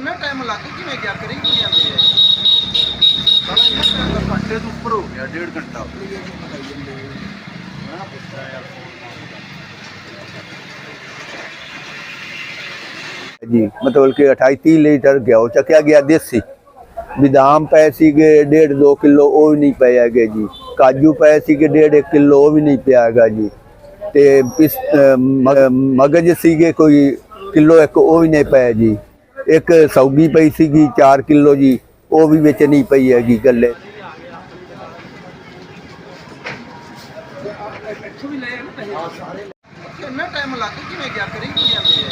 ਇੰਨਾ ਟਾਈਮ ਲੱਗ ਕਿਵੇਂ ਗਿਆ? ਕਰੀ ਕੀ ਜਾਂਦੇ ਆ ਸਾਡਾ ਇੱਕ ਘੰਟੇ ਤੋਂ ਉੱਪਰ ਹੋ ਗਿਆ, ਡੇਢ ਘੰਟਾ। ਜੀ, ਮਤਲਬ ਕਿ 28 30 ਲੀਟਰ ਘਿਓ ਚੱਕਿਆ ਗਿਆ ਦੇਸੀ। ਬਦਾਮ ਪਏ ਸੀਗੇ 1.5 2 ਕਿਲੋ, ਉਹ ਵੀ ਨਹੀਂ ਪਏ ਹੈਗੇ ਜੀ। ਕਾਜੂ ਪਏ ਸੀਗੇ 1.5 ਕਿਲੋ, ਉਹ ਵੀ ਨਹੀਂ ਪਿਆ ਹੈਗਾ ਜੀ। ਤੇ ਮਗਜ ਸੀਗੇ ਕੋਈ ਕਿਲੋ ਇੱਕ, ਉਹ ਵੀ ਨਹੀਂ ਪਏ ਜੀ। ਇੱਕ ਸੌਗੀ ਪਈ ਸੀਗੀ 4 ਕਿਲੋ ਜੀ, ਉਹ ਵੀ ਵਿੱਚ ਨਹੀਂ ਪਈ ਹੈਗੀ ਗੱਲੇ ਇੰਨਾ ਟਾਈਮ ਲੱਗ ਕਿਵੇਂ ਗਿਆ ਕਰੀ ਕੀ ਜਾਂਦੇ ਆ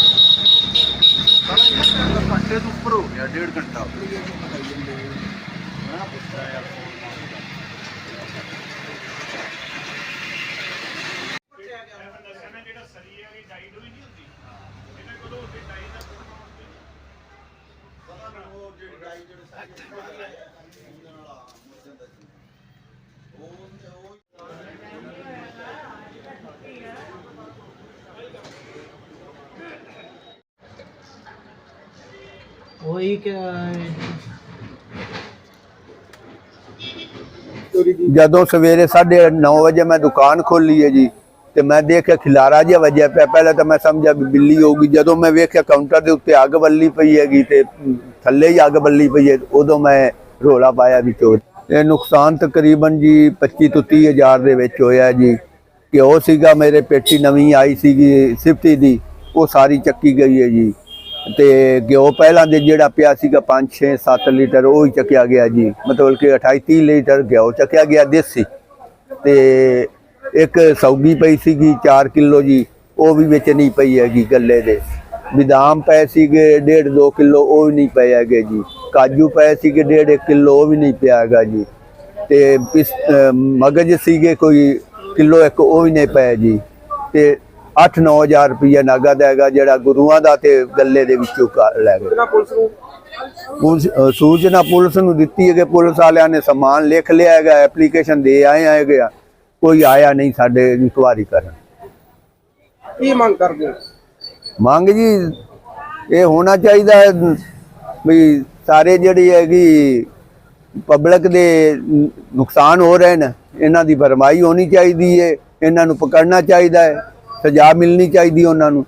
ਸਾਡਾ ਇੱਕ ਘੰਟੇ ਤੋਂ ਉੱਪਰ ਹੋ ਗਿਆ, ਡੇਢ ਘੰਟਾ। ਜਦੋਂ ਸਵੇਰੇ 9:30 ਵਜੇ ਮੈਂ ਦੁਕਾਨ ਖੋਲੀ ਹੈ ਜੀ ਤੇ ਮੈਂ ਦੇਖਿਆ ਖਿਲਾਰਾ ਜਿਹਾ ਵੱਜਿਆ ਪਿਆ। ਪਹਿਲਾਂ ਤਾਂ ਮੈਂ ਸਮਝਿਆ ਵੀ ਬਿੱਲੀ ਹੋਊਗੀ ਜਦੋਂ ਮੈਂ ਵੇਖਿਆ ਕਾਊਂਟਰ ਦੇ ਉੱਤੇ ਅੱਗ ਬੱਲੀ ਪਈ ਹੈਗੀ ਤੇ ਥੱਲੇ ਹੀ ਅੱਗ ਬੱਲੀ ਪਈ ਹੈ, ਉਦੋਂ ਮੈਂ ਰੋਲਾ ਪਾਇਆ ਵੀ ਚੋਰ। ਇਹ ਨੁਕਸਾਨ ਤਕਰੀਬਨ ਜੀ 25 ਤੋਂ 30 ਹਜ਼ਾਰ ਦੇ ਵਿੱਚ ਹੋਇਆ ਜੀ। ਕਿ ਉਹ ਸੀਗਾ ਮੇਰੇ ਪੇਟੀ ਨਵੀਂ ਆਈ ਸੀਗੀ ਸਿਫਤੀ ਦੀ, ਉਹ ਸਾਰੀ ਚੱਕੀ ਗਈ ਹੈ ਜੀ। ਤੇ ਗਿਓ ਪਹਿਲਾਂ ਦੇ ਜਿਹੜਾ ਪਿਆ ਸੀਗਾ 5 6 7 ਲੀਟਰ, ਉਹ ਹੀ ਚੱਕਿਆ ਗਿਆ ਜੀ। ਮਤਲਬ ਕਿ 28 30 ਲੀਟਰ ਗਿਓ ਚੱਕਿਆ ਗਿਆ ਦੇਸੀ। ਤੇ ਇੱਕ ਸੌਗੀ ਪਈ ਸੀਗੀ 4 ਕਿਲੋ ਜੀ ਉਹ ਵੀ ਵਿੱਚ ਨਹੀਂ ਪਈ ਹੈਗੀ ਗੱਲੇ ਦੇ। ਬਦਾਮ ਪਏ ਸੀਗੇ 1.5 2 ਕਿਲੋ ਉਹ ਵੀ ਨਹੀਂ ਪਏ ਹੈਗੇ ਜੀ। ਕਾਜੂ ਪਏ ਸੀਗੇ 1.5 ਕਿਲੋ ਉਹ ਵੀ ਨਹੀਂ ਪਿਆ ਹੈਗਾ ਜੀ। ਤੇ ਮਗਜ ਸੀਗੇ ਕੋਈ ਕਿਲੋ ਇੱਕ ਉਹ ਵੀ ਨਹੀਂ ਪਏ ਜੀ। ਤੇ 8-9000 ਰੁਪਈਆ ਨਗਦ ਹੈਗਾ ਜਿਹੜਾ ਗੁਰੂਆਂ ਦਾ ਤੇ ਗੱਲੇ ਦੇ ਵਿੱਚੋਂ ਲੈ ਗਏ। ਪੁਲਿਸ ਸੂਚਨਾ ਪੁਲਿਸ ਨੂੰ ਦਿੱਤੀ ਹੈ ਕਿ ਪੁਲਿਸ ਵਾਲਿਆਂ ਨੇ ਸਮਾਨ ਲਿਖ ਲਿਆ ਹੈਗਾ ਐਪਲੀਕੇਸ਼ਨ ਦੇ ਆਏ ਹੈਗੇ ਆ। ਕੋਈ ਆਇਆ ਨਹੀਂ ਸਾਡੇ ਇਨਕੁਆਰੀ ਕਰਨ। ਕੀ ਮੰਗ ਕਰਦੇ ਹੋ? ਮੰਗ ਜੀ ਇਹ ਹੋਣਾ ਚਾਹੀਦਾ ਹੈ ਵੀ ਸਾਰੇ ਜਿਹੜੀ ਹੈਗੀ ਪਬਲਿਕ ਦੇ ਨੁਕਸਾਨ ਹੋ ਰਹੇ ਨੇ ਇਹਨਾਂ ਦੀ ਭਰਮਾਈ ਹੋਣੀ ਚਾਹੀਦੀ ਹੈ ਇਹਨਾਂ ਨੂੰ ਪਕੜਨਾ ਚਾਹੀਦਾ ਹੈ ਸਜ਼ਾ ਮਿਲਣੀ ਚਾਹੀਦੀ ਉਹਨਾਂ ਨੂੰ।